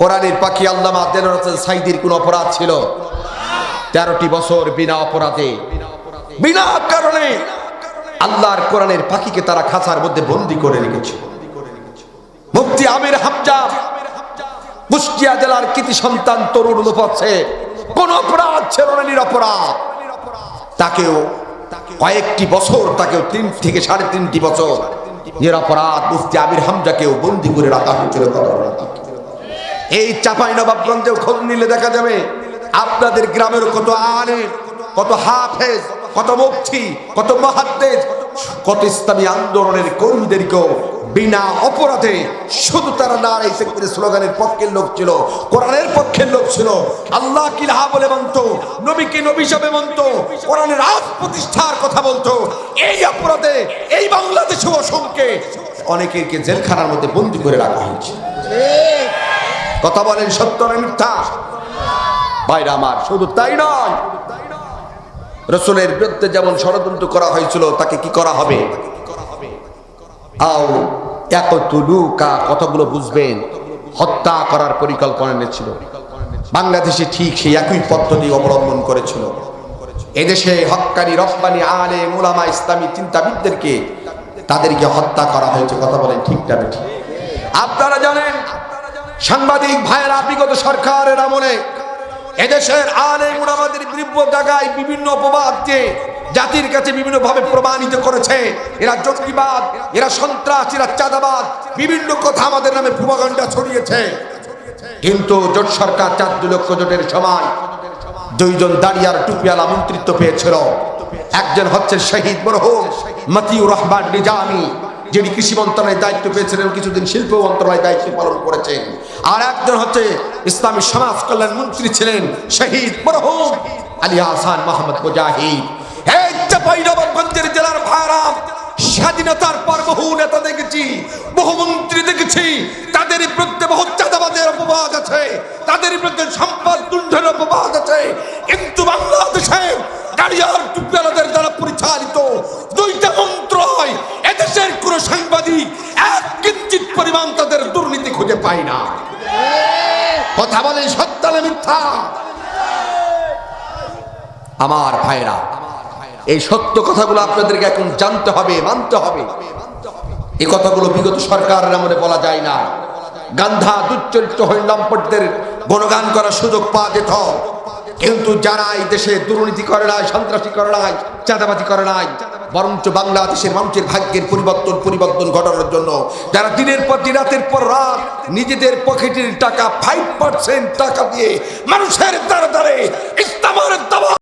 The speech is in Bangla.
কোরআনের পাখি আল্লামা দেলোর হোসেন সাইদির কোন অপরাধ ছিল? তেরোটি বছর বিনা অপরাধে। বিনা কারণে আল্লাহর কোরআনের পাখিকে তারা খাঁচার মধ্যে বন্দি করে রেখেছে। মুফতি আমির হামজা, কুষ্টিয়া জেলার কৃতি সন্তান তরুণ লোপাচ্ছে কোন অপরাধ ছিল না, নিরপরাধ। তাকেও কয়েকটি বছর, তাকেও তিন থেকে সাড়ে তিনটি বছর নিরপরাধ মুফতি আমির হামজাকেও বন্দি করে রাখা হয়েছিল এই চাপাই নবাবগঞ্জেও খোঁজ নিলে দেখা যাবে আপনাদের গ্রামের কত আলেম, কত হাফেজ, কত মুফতি, কত মহাদ্দেজ, কত ইসলামী আন্দোলনের কর্মীদেরকেও বিনা অপরাধে শুধু তারা নারাই সেক্টরের স্লোগানের পক্ষের লোক ছিল, কোরআনের পক্ষের লোক ছিল। আল্লাহ কি লাহা বলে মানত নবীকে নবী হিসাবে মানত কোরআনের রাজ প্রতিষ্ঠার কথা বলতো। এই অপরাধে এই বাংলাদেশে অসংখ্যে অনেকেরকে জেলখানার মধ্যে বন্দি করে রাখা হয়েছে। কথা বলেন সত্য না মিথ্যা? ভাইরা আমার, শুধু তাই নয়। রসুলের বিরুদ্ধে যেমন ষড়যন্ত্র করা হয়েছিল, তাকে কি করা হবে? আও এত তুলুকা কতগুলো বুঝবেন? হত্যা করার পরিকল্পনা নিয়েছিল বাংলাদেশে ঠিক সেই একই পদ্ধতি অবলম্বন করেছিল। এদেশে হক্কানি রপ্পানি আলে মুলামা ইসলামী চিন্তাবিদদেরকে তাদেরকে হত্যা করা হয়েছে। কথা বলেন ঠিক আপনারা জানেন সাংবাদিক ভাইয়েরা, বিগত সরকারের আমলে এদেশের আলে মুলামাদের বিরুদ্ধ জায়গায় বিভিন্ন অপবাদ দিয়ে জাতির কাছে বিভিন্ন ভাবে প্রমাণিত করেছে। এরা জঙ্গিবাদ, এরা সন্ত্রাস, এরা চাঁদাবাদ, বিভিন্ন কথা আমাদের নামে প্রভাগণ্ডা ছড়িয়েছে। কিন্তু জোট সরকার চার দু লক্ষ জোটের সময় দুইজন দাঁড়িয়ার টুপিয়ালা মন্ত্রিত্ব পেয়েছিল। একজন হচ্ছেন শহীদ মরহুম মতিউর রহমান নিজামি। যিনি কৃষি মন্ত্রণালয়ের দায়িত্ব পেয়েছিলেন কিছুদিন শিল্প মন্ত্রণালয়ের দায়িত্ব পালন করেছেন। আর একজন হচ্ছে ইসলামী সমাজ কল্যাণ মন্ত্রী ছিলেন শহীদ আলী হাসান মোহাম্মদ মুজাহিদ। বহু মন্ত্রী দেখেছি, তাদের আছে তাদের আছে। কিন্তু পরিচালিত দুইটা পায় না। কথা বলেন সত্য না মিথ্যা? আমার ভাইরা এই সত্য কথাগুলো আপনাদেরকে এখন জানতে হবে, মানতে হবে। এই কথাগুলো বিগত সরকারের আমলে বলা যায় না। গান্ধা দুচ্চরিত্র হরিণাম্পটদের গণগান করার সুযোগ পাওয়া যেত। কিন্তু যারা এই দেশে দুর্নীতি করে নাই, সন্ত্রাসী করে নাই, চাঁদাবাজি করে নাই বরঞ্চ বাংলাদেশের মানুষের ভাগ্যের পরিবর্তন পরিবর্তন ঘটানোর জন্য যারা দিনের পর দিন, রাতের পর রাত নিজেদের পকেটের টাকা ফাইভ পার্সেন্ট টাকা দিয়ে মানুষের দ্বারা দ্বারে ইস্তামার দাবা